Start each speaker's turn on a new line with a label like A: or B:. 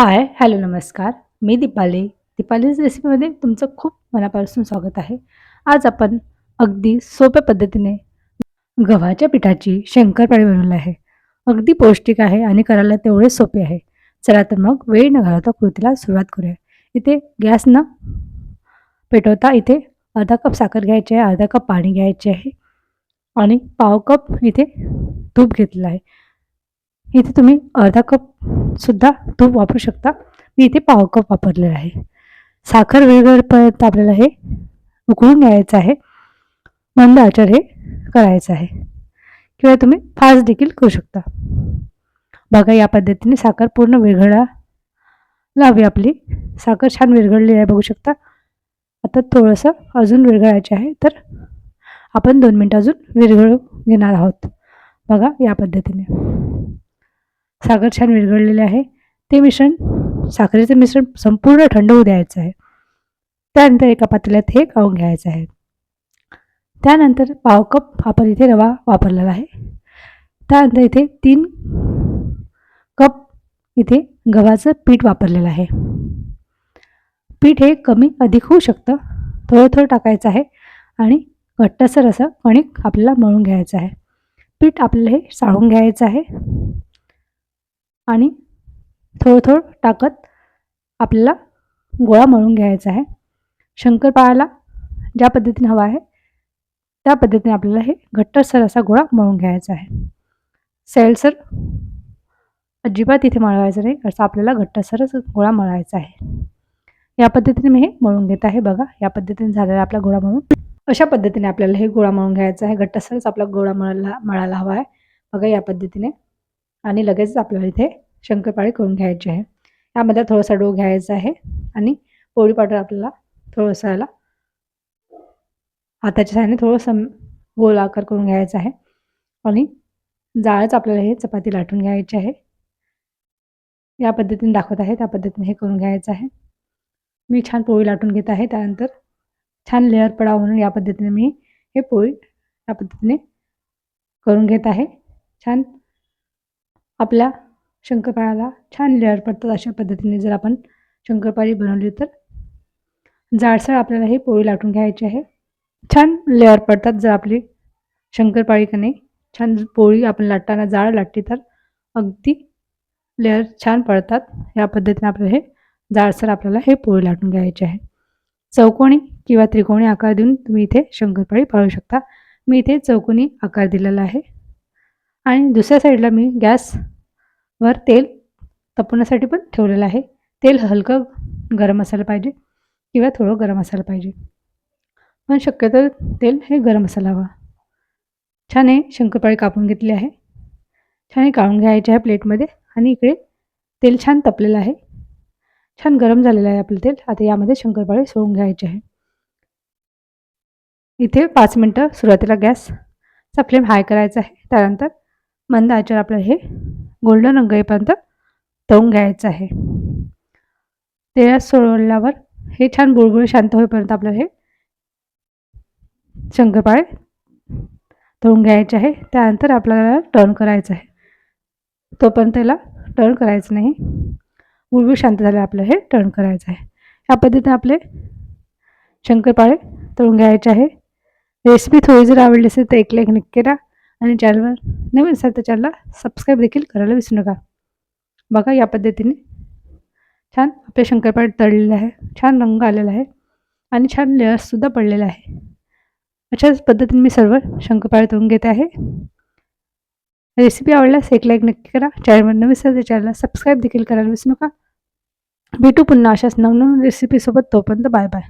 A: Hi hello नमस्कार. मी दीपाली. दीपालीज रेसिपीमध्ये तुमचं खूप मनापासून स्वागत आहे. आज आपण अगदी सोप्या पद्धतीने गव्हाच्या पिठाची शंकरपाळी बनवली आहे. अगदी पौष्टिक आहे आणि करायला तेवढे सोपे आहे. चला तर मग वेळ न घालवता कृतीला सुरुवात करूया. इथे गॅस न पेटवता इथे अर्धा कप साखर घ्यायची आहे अर्धा कप पाणी घ्यायचे आहे आणि पाव कप इथे तूप घेतलेलं आहे. इथे तुम्ही अर्धा कपसुद्धा तूप वापरू शकता. मी इथे पाव कप वापरलेला आहे. साखर वेगवेगळ्यापर्यंत आपल्याला हे उकळून घ्यायचं आहे. मंद आचार हे करायचं आहे. किंवा तुम्ही फास्ट देखील करू शकता. बघा या पद्धतीने साखर पूर्ण विरघळा लावी आपली. साखर छान विरघळली आहे बघू शकता. आता थोडंसं अजून विरघळायचे आहे तर आपण दोन मिनटं अजून विरघळू घेणार आहोत. बघा या पद्धतीने. साखर छान विरघळलेले आहे. ते मिश्रण साखरेचं मिश्रण संपूर्ण थंड होऊ द्यायचं आहे. त्यानंतर एका पातेल्यात हे गाळून घ्यायचं आहे. त्यानंतर पाव कप आपण इथे रवा वापरलेला आहे. त्यानंतर इथे तीन कप इथे गव्हाचं पीठ वापरलेलं आहे. पीठ हे कमी अधिक होऊ शकतं. थोडं थोडं टाकायचं आहे आणि घट्टसर असं कणिक आपल्याला मळून घ्यायचं आहे. पीठ आपल्याला हे साळून घ्यायचं आहे. आणि थोडं थोडं टाकत आपल्याला गोळा मळून घ्यायचा आहे. शंकरपाळ्याला ज्या पद्धतीने हवा आहे त्या पद्धतीने आपल्याला हे घट्टसर असा गोळा मळून घ्यायचा आहे. सैलसर अजिबात इथे मळवायचं नाही असं आपल्याला घट्टसरच गोळा मळायचा आहे. या पद्धतीने मी हे मळून घेत आहे बघा. या पद्धतीने झालेला आपला गोळा मळून. अशा पद्धतीने आपल्याला हे गोळा मळून घ्यायचा आहे. घट्टसरच आपला गोळा मळायला मळायला हवा आहे. बघा या पद्धतीने. आणि लगेचच आपल्याला इथे शंकरपाळी करून घ्यायची आहे. यामध्ये थोडासा डो घ्यायचा आहे आणि पोळी पावडर आपल्याला थोडंसं याला हाताच्या साहाय्याने थोडंसं गोल आकार करून घ्यायचा आहे. आणि जाळच आपल्याला हे चपाती लाटून घ्यायची आहे. या पद्धतीने दाखवत आहे त्या पद्धतीने हे करून घ्यायचं आहे. मी छान पोळी लाटून घेत आहे त्यानंतर छान लेअर पडावं म्हणून या पद्धतीने मी हे पोळी या पद्धतीने करून घेत आहे. छान आपल्या शंकरपाळ्याला छान लेअर पडतात अशा पद्धतीने जर आपण शंकरपाळी बनवली तर. जाडसर आपल्याला हे पोळी लाटून घ्यायची आहे. छान लेअर पडतात जर आपली शंकरपाळी कने नाही छान पोळी आपण लाटताना जाड लाटली तर अगदी लेअर छान पडतात. या पद्धतीने आपल्याला हे जाडसर आपल्याला हे पोळी लाटून घ्यायची आहे. चौकोनी किंवा त्रिकोणी आकार देऊन तुम्ही इथे शंकरपाळी पाळू शकता. मी इथे चौकोनी आकार दिलेला आहे. आणि दुसऱ्या साईडला मी गॅस वर तेल तपवण्यासाठी पण ठेवलेलं आहे. तेल हलकं गरम असायला पाहिजे किंवा थोडं गरम असायला पाहिजे. पण शक्यतो तेल हे गरम असायला हवं. छान हे शंकरपाळी कापून घेतली आहे. छान हे काढून घ्यायचे आहे प्लेटमध्ये आणि इकडे तेल छान तपलेलं आहे. छान गरम झालेलं आहे आपलं तेल. आता यामध्ये शंकरपाळी सोडून घ्यायचे आहे. इथे पाच मिनटं सुरुवातीला गॅसचा फ्लेम हाय करायचा आहे. त्यानंतर मंद आचर आपल्याला हे गोल्डन रंग येईपर्यंत तळून घ्यायचं आहे. तेलात सोडल्यावर हे छान बुळबुळ शांत होईपर्यंत आपल्याला हे शंकरपाळे तळून घ्यायचे आहे. त्यानंतर आपल्याला टर्न करायचं आहे. तोपर्यंत त्याला टर्न करायचं नाही. बुळबुळ शांत झालं आपलं हे टर्न करायचं आहे. या पद्धतीने आपले शंकरपाळे तळून घ्यायचे आहे. रेसिपी थोडी जर आवडली असेल तर एक लाईक नक्की करा. आणि चॅनलवर नवीन असाल तर चॅनलला सबस्क्राईब देखील करायला विसरू नका. बघा या पद्धतीने छान आपले शंकरपाठ तळलेलं आहे छान रंग आलेला आहे आणि छान लेअर्ससुद्धा पडलेला आहे. अशाच पद्धतीने मी सर्व शंकरपाळ तळून घेत आहे. रेसिपी आवडल्यास एक लाईक नक्की करा. चॅनलवर नवीन असाल तर चॅनलला सबस्क्राईब देखील करायला विसरू नका. भेटू पुन्हा अशाच नवनवीन रेसिपीसोबत तोपर्यंत बाय बाय